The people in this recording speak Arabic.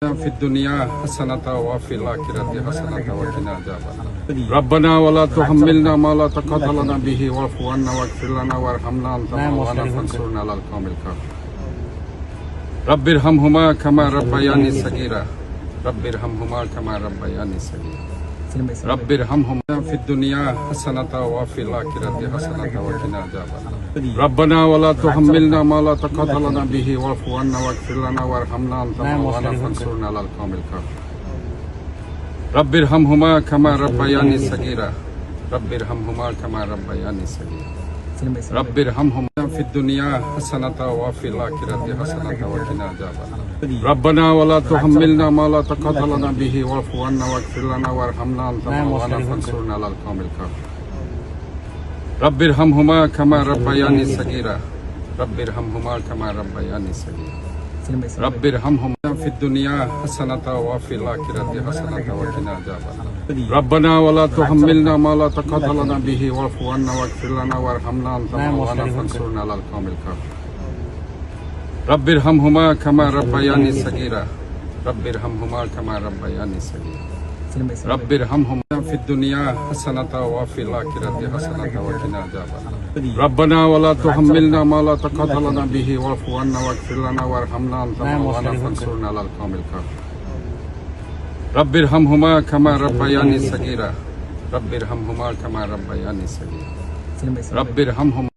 في الدنيا حسنة وفي الآخرة حسنة وقنا عذاب ربنا ولا تحملنا ما لا طاقة لنا به. واعف عنا واغفر لنا وارحمنا أنت مولانا فانصرنا على القوم الكافرين. رب ارحمهما كما ربياني صغيرا. رب ارحمهما كما ربياني صغيرا. رب ارحمهما في الدنيا حسنة وفي الآخرة حسنة وقنا عذاب ربنا ولا تحملنا ما لا طاقة لنا به. واعف عنا واغفر لنا وارحمنا أنت مولانا فانصرنا على القوم الكافرين. رب ارحمهما كما ربياني صغيرا. رب ارحمهما كما ربياني صغيرا. رب ارحمهما في الدنيا حسنة وفي الآخرة حسنة وقنا عذاب ربنا ولا تحملنا ما لا طاقة لنا به. واعف عنا واغفر لنا وارحمنا أنت مولانا فانصرنا على القوم الكافرين. رب ارحمهما كما ربياني صغيرا. رب ارحمهما كما ربياني صغيرا. رب ارحمهما في الدنيا حسنة وفي الآخرة حسنة وقنا عذاب ربنا ولا تحملنا ما لا طاقة لنا به. واعف عنا واغفر لنا وارحمنا أنت مولانا فانصرنا على القوم الكافرين. رب ارحمهما كما ربياني صغيرا. رب ارحمهما كما ربياني صغيرا. رب ارحمهما في الدنيا حسنة وفي الآخرة حسنة وقنا عذاب ربنا ولا تحملنا ما لا طاقة لنا به واعف عنا واغفر لنا وارحمنا أنت مولانا فانصرنا على القوم الكافرين. رب ارحمهما كما ربياني صغيرا. رب ارحمهما كما ربياني صغيرا. رب ارحمهما